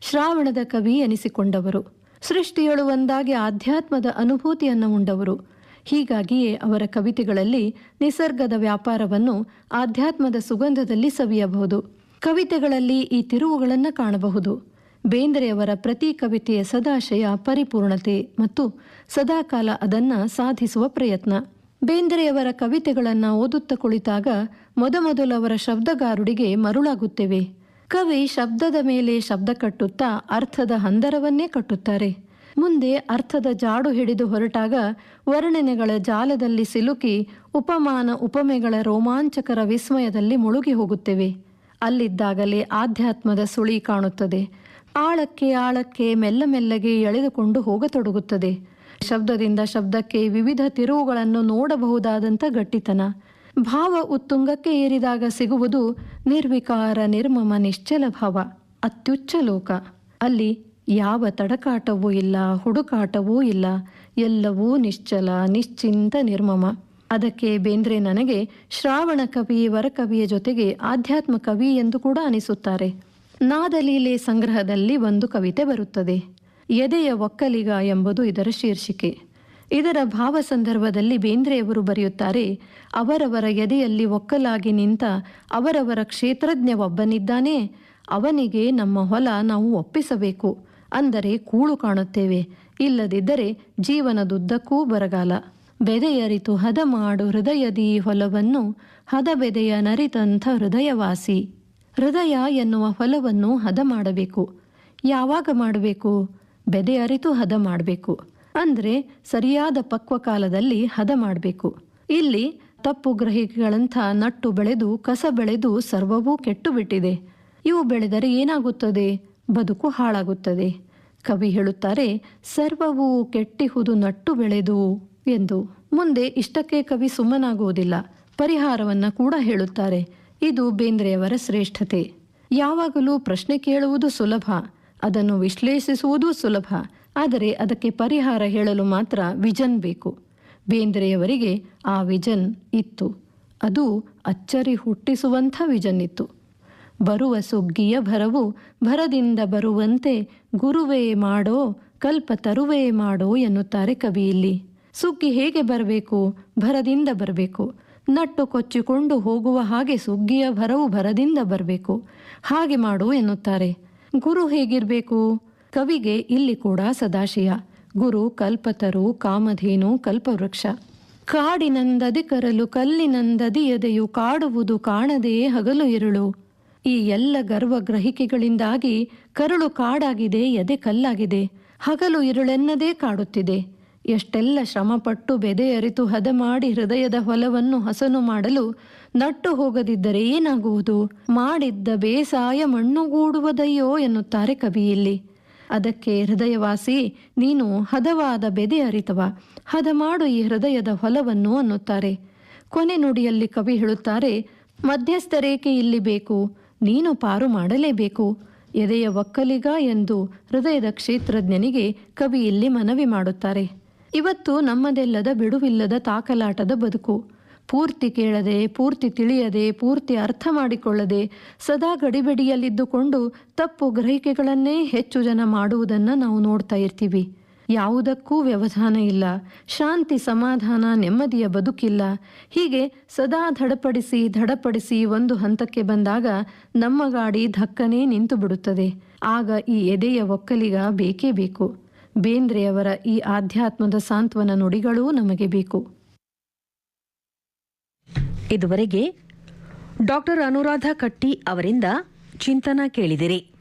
ಶ್ರಾವಣದ ಕವಿ ಎನಿಸಿಕೊಂಡವರು. ಸೃಷ್ಟಿಯೊಳು ಒಂದಾಗಿ ಆಧ್ಯಾತ್ಮದ ಅನುಭೂತಿಯನ್ನು ಉಂಡವರು. ಹೀಗಾಗಿಯೇ ಅವರ ಕವಿತೆಗಳಲ್ಲಿ ನಿಸರ್ಗದ ವ್ಯಾಪಾರವನ್ನು ಆಧ್ಯಾತ್ಮದ ಸುಗಂಧದಲ್ಲಿ ಸವಿಯಬಹುದು. ಕವಿತೆಗಳಲ್ಲಿ ಈ ತಿರುವುಗಳನ್ನು ಕಾಣಬಹುದು. ಬೇಂದ್ರೆಯವರ ಪ್ರತಿ ಕವಿತೆಯ ಸದಾಶಯ ಪರಿಪೂರ್ಣತೆ ಮತ್ತು ಸದಾಕಾಲ ಅದನ್ನ ಸಾಧಿಸುವ ಪ್ರಯತ್ನ. ಬೇಂದ್ರೆಯವರ ಕವಿತೆಗಳನ್ನು ಓದುತ್ತಾ ಕುಳಿತಾಗ ಮೊದಮೊದಲವರ ಶಬ್ದಗಾರುಡಿಗೆ ಮರುಳಾಗುತ್ತೇವೆ. ಕವಿ ಶಬ್ದದ ಮೇಲೆ ಶಬ್ದ ಕಟ್ಟುತ್ತಾ ಅರ್ಥದ ಹಂದರವನ್ನೇ ಕಟ್ಟುತ್ತಾರೆ. ಮುಂದೆ ಅರ್ಥದ ಜಾಡು ಹಿಡಿದು ಹೊರಟಾಗ ವರ್ಣನೆಗಳ ಜಾಲದಲ್ಲಿ ಸಿಲುಕಿ ಉಪಮಾನ ಉಪಮೆಗಳ ರೋಮಾಂಚಕರ ವಿಸ್ಮಯದಲ್ಲಿ ಮುಳುಗಿ ಹೋಗುತ್ತೇವೆ. ಅಲ್ಲಿದ್ದಾಗಲೇ ಆಧ್ಯಾತ್ಮದ ಸುಳಿ ಕಾಣುತ್ತದೆ. ಆಳಕ್ಕೆ ಆಳಕ್ಕೆ ಮೆಲ್ಲ ಮೆಲ್ಲಗೆ ಎಳೆದುಕೊಂಡು ಹೋಗತೊಡಗುತ್ತದೆ. ಶಬ್ದದಿಂದ ಶಬ್ದಕ್ಕೆ ವಿವಿಧ ತಿರುವುಗಳನ್ನು ನೋಡಬಹುದಾದಂಥ ಗಟ್ಟಿತನ. ಭಾವ ಉತ್ತುಂಗಕ್ಕೆ ಏರಿದಾಗ ಸಿಗುವುದು ನಿರ್ವಿಕಾರ, ನಿರ್ಮಮ, ನಿಶ್ಚಲ ಭಾವ, ಅತ್ಯುಚ್ಚ ಲೋಕ. ಅಲ್ಲಿ ಯಾವ ತಡಕಾಟವೂ ಇಲ್ಲ, ಹುಡುಕಾಟವೂ ಇಲ್ಲ, ಎಲ್ಲವೂ ನಿಶ್ಚಲ, ನಿಶ್ಚಿಂತ, ನಿರ್ಮಮ. ಅದಕ್ಕೆ ಬೇಂದ್ರೆ ನನಗೆ ಶ್ರಾವಣ ಕವಿ ವರಕವಿಯ ಜೊತೆಗೆ ಆಧ್ಯಾತ್ಮ ಕವಿ ಎಂದು ಕೂಡ ಅನಿಸುತ್ತಾರೆ. ನಾದಲೀಲೆ ಸಂಗ್ರಹದಲ್ಲಿ ಒಂದು ಕವಿತೆ ಬರುತ್ತದೆ. ಎದೆಯ ಒಕ್ಕಲಿಗ ಎಂಬುದು ಇದರ ಶೀರ್ಷಿಕೆ. ಇದರ ಭಾವ ಸಂದರ್ಭದಲ್ಲಿ ಬೇಂದ್ರೆಯವರು ಬರೆಯುತ್ತಾರೆ, ಅವರವರ ಎದೆಯಲ್ಲಿ ಒಕ್ಕಲಾಗಿ ನಿಂತ ಅವರವರ ಕ್ಷೇತ್ರಜ್ಞ ಒಬ್ಬನಿದ್ದಾನೆ ಅವನಿಗೆ ನಮ್ಮ ಹೊಲ ನಾವು ಒಪ್ಪಿಸಬೇಕು, ಅಂದರೆ ಕೂಳು ಕಾಣುತ್ತೇವೆ, ಇಲ್ಲದಿದ್ದರೆ ಜೀವನದುದ್ದಕ್ಕೂ ಬರಗಾಲ. ಬೆದೆಯರಿತು ಹದ ಮಾಡು ಹೃದಯದಿ ಹೊಲವನ್ನು, ಹದ ಬೆದೆಯ ನರಿತಂಥ ಹೃದಯವಾಸಿ. ಹೃದಯ ಎನ್ನುವ ಹೊಲವನ್ನು ಹದ ಮಾಡಬೇಕು. ಯಾವಾಗ ಮಾಡಬೇಕು? ಬೆದೆಯರಿತು ಹದ ಮಾಡಬೇಕು. ಅಂದರೆ ಸರಿಯಾದ ಪಕ್ವ ಕಾಲದಲ್ಲಿ ಹದ ಮಾಡಬೇಕು. ಇಲ್ಲಿ ತಪ್ಪು ಗ್ರಹಿಕೆಗಳಂಥ ನಟ್ಟು ಬೆಳೆದು ಕಸ ಬೆಳೆದು ಸರ್ವವೂ ಕೆಟ್ಟು ಬಿಟ್ಟಿದೆ ಇವು ಬೆಳೆದರೆ ಏನಾಗುತ್ತದೆ? ಬದುಕು ಹಾಳಾಗುತ್ತದೆ. ಕವಿ ಹೇಳುತ್ತಾರೆ, ಸರ್ವವೂ ಕೆಟ್ಟಿಹುದು ನಟ್ಟು ಬೆಳೆದು ಎಂದು. ಮುಂದೆ ಇಷ್ಟಕ್ಕೆ ಕವಿ ಸುಮ್ಮನಾಗುವುದಿಲ್ಲ. ಪರಿಹಾರವನ್ನು ಕೂಡ ಹೇಳುತ್ತಾರೆ. ಇದು ಬೇಂದ್ರೆಯವರ ಶ್ರೇಷ್ಠತೆ. ಯಾವಾಗಲೂ ಪ್ರಶ್ನೆ ಕೇಳುವುದು ಸುಲಭ. ಅದನ್ನು ವಿಶ್ಲೇಷಿಸುವುದೂ ಸುಲಭ. ಆದರೆ ಅದಕ್ಕೆ ಪರಿಹಾರ ಹೇಳಲು ಮಾತ್ರ ವಿಜನ್ ಬೇಕು. ಬೇಂದ್ರೆಯವರಿಗೆ ಆ ವಿಜನ್ ಇತ್ತು. ಅದು ಅಚ್ಚರಿ ಹುಟ್ಟಿಸುವಂಥ ವಿಜನ್ ಇತ್ತು. ಬರುವ ಸುಗ್ಗಿಯ ಭರವು ಭರದಿಂದ ಬರುವಂತೆ ಗುರುವೇ ಮಾಡೋ, ಕಲ್ಪ ತರುವೇ ಮಾಡೋ ಎನ್ನುತ್ತಾರೆ ಕವಿ ಇಲ್ಲಿ. ಸುಗ್ಗಿ ಹೇಗೆ ಬರಬೇಕು? ಭರದಿಂದ ಬರಬೇಕು. ನಟ್ಟು ಕೊಚ್ಚಿಕೊಂಡು ಹೋಗುವ ಹಾಗೆ ಸುಗ್ಗಿಯ ಭರವು ಭರದಿಂದ ಬರಬೇಕು. ಹಾಗೆ ಮಾಡು ಎನ್ನುತ್ತಾರೆ. ಗುರು ಹೇಗಿರಬೇಕು? ಕವಿಗೆ ಇಲ್ಲಿ ಕೂಡ ಸದಾಶಯ. ಗುರು, ಕಲ್ಪತರು, ಕಾಮಧೇನು, ಕಲ್ಪವೃಕ್ಷ. ಕಾಡಿನಂದದಿ ಕರಲು, ಕಲ್ಲಿನಂದದಿ ಎದೆಯು ಕಾಡುವುದು ಕಾಣದೇ ಹಗಲು ಇರುಳು. ಈ ಎಲ್ಲ ಗರ್ವ ಗ್ರಹಿಕೆಗಳಿಂದಾಗಿ ಕರುಳು ಕಾಡಾಗಿದೆ, ಎದೆ ಕಲ್ಲಾಗಿದೆ. ಹಗಲು ಇರುಳೆನ್ನದೇ ಕಾಡುತ್ತಿದೆ. ಎಷ್ಟೆಲ್ಲ ಶ್ರಮಪಟ್ಟು ಬೆದೆ ಅರಿತು ಹದ ಮಾಡಿ ಹೃದಯದ ಹೊಲವನ್ನು ಹಸನು ಮಾಡಲು ನಟ್ಟು ಹೋಗದಿದ್ದರೆ ಏನಾಗುವುದು? ಮಾಡಿದ್ದ ಬೇಸಾಯ ಮಣ್ಣುಗೂಡುವುದಯ್ಯೋ ಎನ್ನುತ್ತಾರೆ ಕವಿಯಲ್ಲಿ. ಅದಕ್ಕೆ ಹೃದಯವಾಸಿ, ನೀನು ಹದವಾದ ಬೆದೆ ಅರಿತವ, ಹದ ಮಾಡು ಈ ಹೃದಯದ ಹೊಲವನ್ನು ಅನ್ನುತ್ತಾರೆ. ಕೊನೆ ನುಡಿಯಲ್ಲಿ ಕವಿ ಹೇಳುತ್ತಾರೆ, ಮಧ್ಯಸ್ಥರೇಕೆ ಇಲ್ಲಿ ಬೇಕು, ನೀನು ಪಾರು ಮಾಡಲೇಬೇಕು, ಎದೆಯ ಒಕ್ಕಲಿಗ ಎಂದು ಹೃದಯದ ಕ್ಷೇತ್ರಜ್ಞನಿಗೆ ಕವಿ ಇಲ್ಲಿ ಮನವಿ ಮಾಡುತ್ತಾರೆ. ಇವತ್ತು ನಮ್ಮದೆಲ್ಲದ ಬಿಡುವಿಲ್ಲದ ತಾಕಲಾಟದ ಬದುಕು ಪೂರ್ತಿ ಕೇಳದೆ, ಪೂರ್ತಿ ತಿಳಿಯದೆ, ಪೂರ್ತಿ ಅರ್ಥ ಮಾಡಿಕೊಳ್ಳದೆ ಸದಾ ಗಡಿಬಿಡಿಯಲ್ಲಿದ್ದುಕೊಂಡು ತಪ್ಪು ಗ್ರಹಿಕೆಗಳನ್ನೇ ಹೆಚ್ಚು ಜನ ಮಾಡುವುದನ್ನು ನಾವು ನೋಡ್ತಾ ಇರ್ತೀವಿ. ಯಾವುದಕ್ಕೂ ವ್ಯವಧಾನ ಇಲ್ಲ. ಶಾಂತಿ ಸಮಾಧಾನ ನೆಮ್ಮದಿಯ ಬದುಕಿಲ್ಲ. ಹೀಗೆ ಸದಾ ಧಡಪಡಿಸಿ ಧಡಪಡಿಸಿ ಒಂದು ಹಂತಕ್ಕೆ ಬಂದಾಗ ನಮ್ಮ ಗಾಡಿ ಧಕ್ಕನೆ ನಿಂತು ಬಿಡುತ್ತದೆ ಆಗ ಈ ಎದೆಯ ಒಕ್ಕಲಿಗ ಬೇಕೇ ಬೇಕು. ಬೇಂದ್ರೆಯವರ ಈ ಆಧ್ಯಾತ್ಮದ ಸಾಂತ್ವನ ನುಡಿಗಳೂ ನಮಗೆ ಬೇಕು. ಇದುವರೆಗೆ ಡಾಕ್ಟರ್ ಅನುರಾಧ ಕಟ್ಟಿ ಅವರಿಂದ ಚಿಂತನ ಕೇಳಿದಿರಿ.